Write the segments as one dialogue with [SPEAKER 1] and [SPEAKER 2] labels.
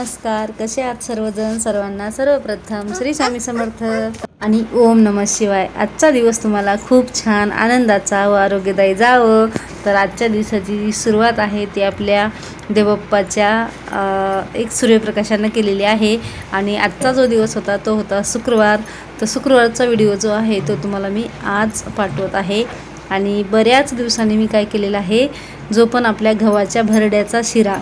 [SPEAKER 1] नमस्कार. कसे आहात सर्वजण? सर्वांना सर्वप्रथम श्री स्वामी समर्थ. आणि ओम नम शिवाय. आजचा दिवस तुम्हाला खूप छान आनंदाचा व आरोग्यदायी जावं. तर आजच्या दिवसाची जी सुरुवात आहे ती आपल्या देवप्पाच्या एक सूर्यप्रकाशानं केलेली आहे. आणि आजचा जो दिवस होता तो होता शुक्रवार. तर शुक्रवारचा व्हिडिओ जो आहे तो तुम्हाला मी आज पाठवत आहे. आणि बऱ्याच दिवसांनी मी काय केलेलं आहे जो पण आपल्या गव्हाच्या भरड्याचा शिरा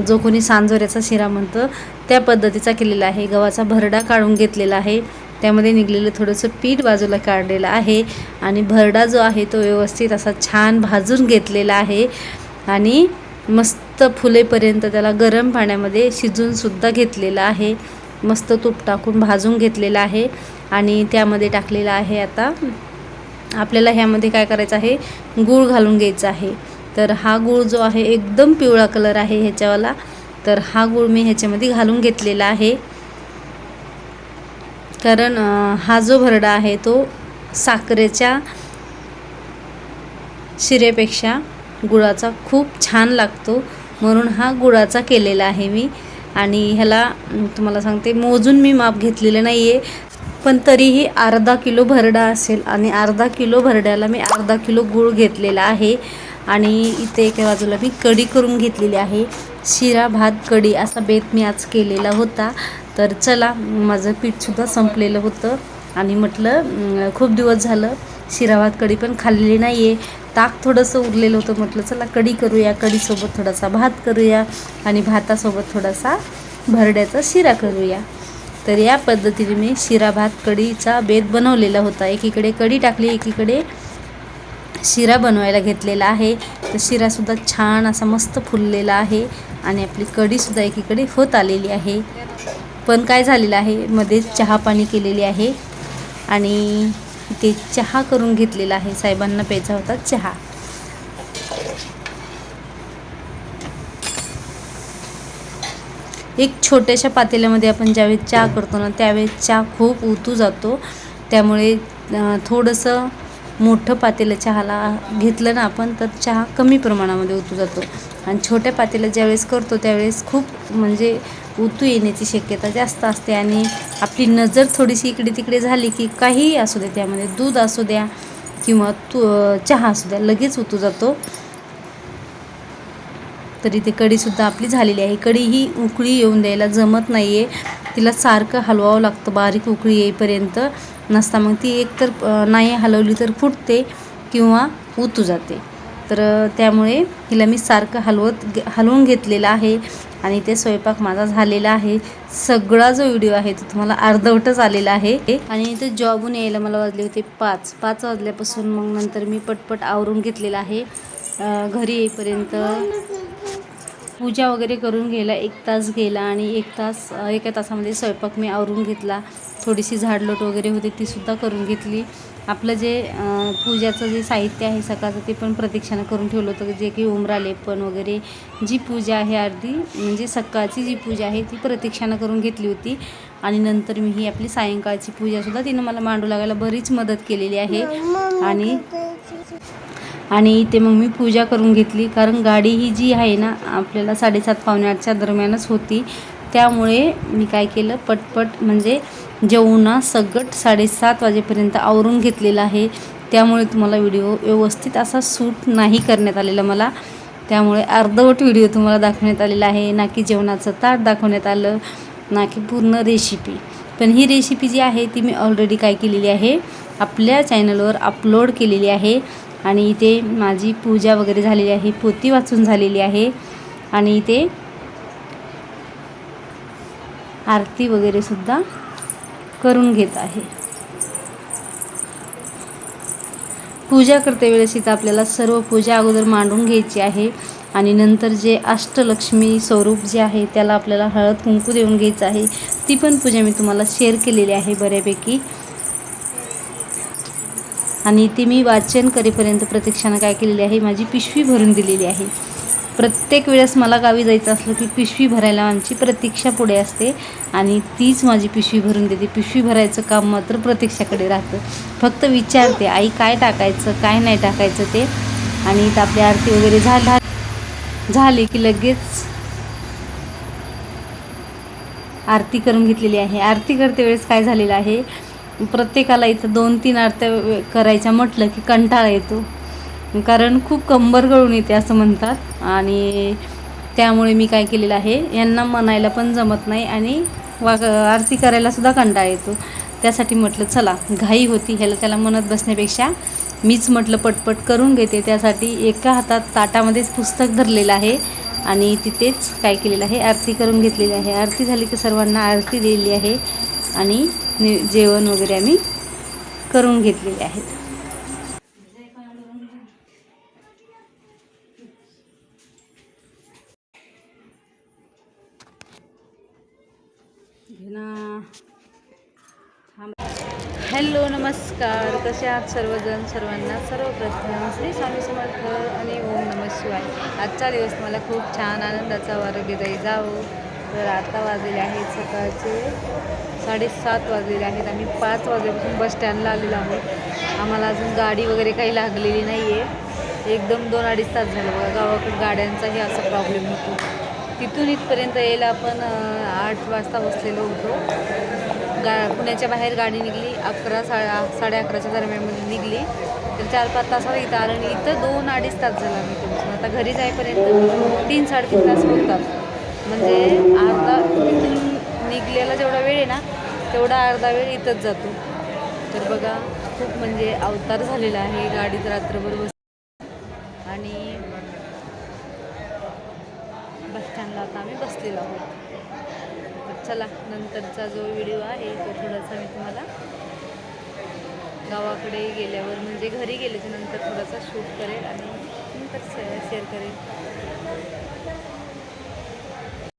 [SPEAKER 1] जो कोणी सांजोऱ्याचा शिरा म्हणतं त्या पद्धतीचा केलेला आहे. गव्हाचा भरडा काढून घेतलेला आहे. त्यामध्ये निघलेलं थोडंसं पीठ बाजूला काढलेलं आहे आणि भरडा जो आहे तो व्यवस्थित असा छान भाजून घेतलेला आहे आणि मस्त फुलेपर्यंत त्याला गरम पाण्यामध्ये शिजूनसुद्धा घेतलेलं आहे. मस्त तूप टाकून भाजून घेतलेलं आहे आणि त्यामध्ये टाकलेलं आहे आता आपल्याला ह्यामध्ये काय करायचं आहे? गूळ घालून घ्यायचा आहे. तर हा गूळ जो आहे एकदम पिवळा कलर आहे ह्याच्यावाला. तर हा गूळ मी ह्याच्यामध्ये घालून घेतलेला आहे. कारण हा जो भरडा आहे तो साखरेच्या शिरेपेक्षा गुळाचा खूप छान लागतो. म्हणून हा गुळाचा केलेला आहे मी. आणि ह्याला तुम्हाला सांगते मोजून मी माप घेतलेलं नाही आहे पण तरीही अर्धा किलो भरडा असेल आणि अर्धा किलो भरड्याला मी अर्धा किलो गूळ घेतलेला आहे. आणि इथे एका बाजूला मी कढी करून घेतलेली आहे. शिरा भात कढी असा बेत मी आज केलेला होता. तर चला माझं पीठसुद्धा संपलेलं होतं. आणि म्हटलं खूप दिवस झालं शिरा भात कढी पण खाल्लेली नाही आहे ताक थोडंसं उरलेलं होतं. म्हटलं चला कढी करूया. कढीसोबत थोडासा भात करूया आणि भातासोबत थोडासा भरड्याचा शिरा करूया. तर या पद्धतीने मी शिरा भात कढीचा बेत बनवलेला होता. एकीकडे कढी टाकली एकीकडे शिरा बनवायला घेतलेला आहे. तर शिरासुद्धा छान असा मस्त फुललेला आहे आणि आपली कढीसुद्धा एकीकडे होत आलेली आहे. पण काय झालेलं आहे? मध्ये चहा पाणी केलेली आहे आणि ते चहा करून घेतलेला आहे. साहेबांना प्यायचा होता चहा. एक छोट्याशा पातेल्यामध्ये आपण ज्यावेळेस चहा करतो ना त्यावेळेस चहा खूप उतू जातो. त्यामुळे थोडंसं मोठं पातेलं चहाला घेतलं ना आपण तर चहा कमी प्रमाणामध्ये उतू जातो. आणि छोट्या पातेलं ज्यावेळेस करतो त्यावेळेस खूप म्हणजे उतू येण्याची शक्यता जास्त असते. आणि आपली नजर थोडीशी इकडे तिकडे झाली की काहीही असू दे त्यामध्ये दूध असू द्या किंवा तू चहा असू द्या लगेच उतू जातो. तरी ते कढीसुद्धा आपली झालेली आहे. कढी ही उकळी येऊन द्यायला जमत नाही आहे तिला सारखं हलवावं लागतं बारीक उकळी येईपर्यंत. नसता मग ती एकतर नाही हलवली तर फुटते किंवा उतू जाते. तर त्यामुळे हिला मी सारखं हलवत घे- हलवून घेतलेलं आहे आणि ते स्वयंपाक माझा झालेला आहे. सगळा जो व्हिडिओ आहे तो तुम्हाला अर्धवटच आलेला आहे. आणि इथे जॉबहून यायला मला वाजले होते पाच. पाच वाजल्यापासून मग नंतर मी पटपट आवरून घेतलेलं आहे. घरी येईपर्यंत पूजा वगैरे करून घ्यायला एक तास गेला आणि एक तास एका तासामध्ये स्वयंपाक मी आवरून घेतला. थोडीशी झाडलोट वगैरे होती तीसुद्धा करून घेतली. आपलं जे पूजाचं जे साहित्य आहे सकाळचं ते पण प्रतीक्षानं करून ठेवलं होतं. जे की उमरा लेपन वगैरे जी पूजा आहे अर्धी म्हणजे सकाळची जी पूजा आहे ती प्रतीक्षानं करून घेतली होती. आणि नंतर मी ही आपली सायंकाळची पूजासुद्धा तिनं मला मांडू लागायला बरीच मदत केलेली आहे. आणि आणि इथे मग मी पूजा करून घेतली. कारण गाडी ही जी आहे ना आपल्याला साडेसात पावणे आठच्या दरम्यानच होती. त्यामुळे मी काय केलं पटपट म्हणजे जेवणा सगट साडेसात वाजेपर्यंत आवरून घेतलेलं आहे. त्यामुळे तुम्हाला व्हिडिओ व्यवस्थित असा सूट नाही करण्यात आलेला मला. त्यामुळे अर्धवट व्हिडिओ तुम्हाला दाखवण्यात आलेला आहे. ना की जेवणाचं ताट दाखवण्यात आलं ना की पूर्ण रेसिपी पण ही रेसिपी जी आहे ती मी ऑलरेडी काय केलेली आहे आपल्या चॅनलवर अपलोड केलेली आहे. आणि इथे माझी पूजा वगैरे झालेली आहे पोती वाचून झालेली आहे आणि इथे आरती वगैरे सुद्धा करून घेत आहे. पूजा करते वेळेस इथं आपल्याला सर्व पूजा अगोदर मांडून घ्यायची आहे आणि नंतर जे अष्टलक्ष्मी स्वरूप जे आहे त्याला आपल्याला हळद कुंकू देऊन घ्यायचं आहे. ती पण पूजा मी तुम्हाला शेअर केलेली आहे बऱ्यापैकी. आणि ती मी वाचन करेपर्यंत प्रतीक्षानं काय केलेली आहे माझी पिशवी भरून दिलेली आहे. प्रत्येक वेळेस मला गावी जायचं असलं की पिशवी भरायला आमची प्रतीक्षा पुढे असते आणि तीच माझी पिशवी भरून देते. पिशवी भरायचं काम मात्र प्रतीक्षाकडे राहतं. फक्त विचारते आई काय टाकायचं काय नाही टाकायचं ते? आणि आपली आरती वगैरे झाली झाली की लगेच आरती करून घेतलेली आहे. आरती करते वेळेस काय झालेलं आहे प्रत्येकाला इथं दोन तीन आरत्या करायच्या म्हटलं की कंटाळा येतो. कारण खूप कंबर गळून येते असं म्हणतात. आणि त्यामुळे मी काय केलेलं आहे यांना म्हणायला पण जमत नाही आणि वाग आरती करायला सुद्धा कंटाळा येतो. त्यासाठी म्हटलं चला घाई होती ह्याला त्याला म्हणत बसण्यापेक्षा मीच म्हटलं पटपट करून घेते. त्यासाठी एका हातात ताटामध्येच पुस्तक धरलेलं आहे आणि तिथेच काय केलेलं आहे आरती करून घेतलेली आहे. आरती झाली की सर्वांना आरती दिलेली आहे. आणि नि- जेवण वगैरे आम्ही करून घेतलेले आहेत. हॅलो नमस्कार. कसे आहात सर्वजण? सर्वांना सर्वप्रथम श्री स्वामी समर्थ आणि ओम नम शिवाय. आजचा दिवस मला खूप छान आनंदाचा वारगीदायी जावो तर आता वाजलेले आहेत सकाळचे साडेसात वाजलेले आहेत. आम्ही पाच वाजेपासून बस स्टँडला आलेलो आहोत. आम्हाला अजून गाडी वगैरे काही लागलेली नाही आहे एकदम दोन अडीच तास झालं बघा गावाकडे गाड्यांचाही असा प्रॉब्लेम होतो. तिथून इथपर्यंत यायला आपण आठ वाजता बसलेलो होतो. गा पुण्याच्या बाहेर गाडी निघली. अकरा साडे साडे अकराच्या दरम्यानमध्ये निघली. तर चार पाच तासाला इथं आलं आणि इथं दोन अडीच तास झाला मी तुमचं आता घरी जाईपर्यंत तीन साडेतीन तास होतात. म्हणजे अर्धा तिथून आहे ना तेवढा अर्धा वेळ इथंच जातो. तर बघा खूप म्हणजे अवतार झालेला आहे गाडीत रात्रभर बस आणि बस स्टँडला आता आम्ही बसलेलो आहोत. तर चला नंतरचा जो व्हिडिओ आहे तो थोडासा मी तुम्हाला गावाकडे गेल्यावर म्हणजे घरी गेल्याच्यानंतर थोडासा शूट करेल आणि नंतर शेअर करेल.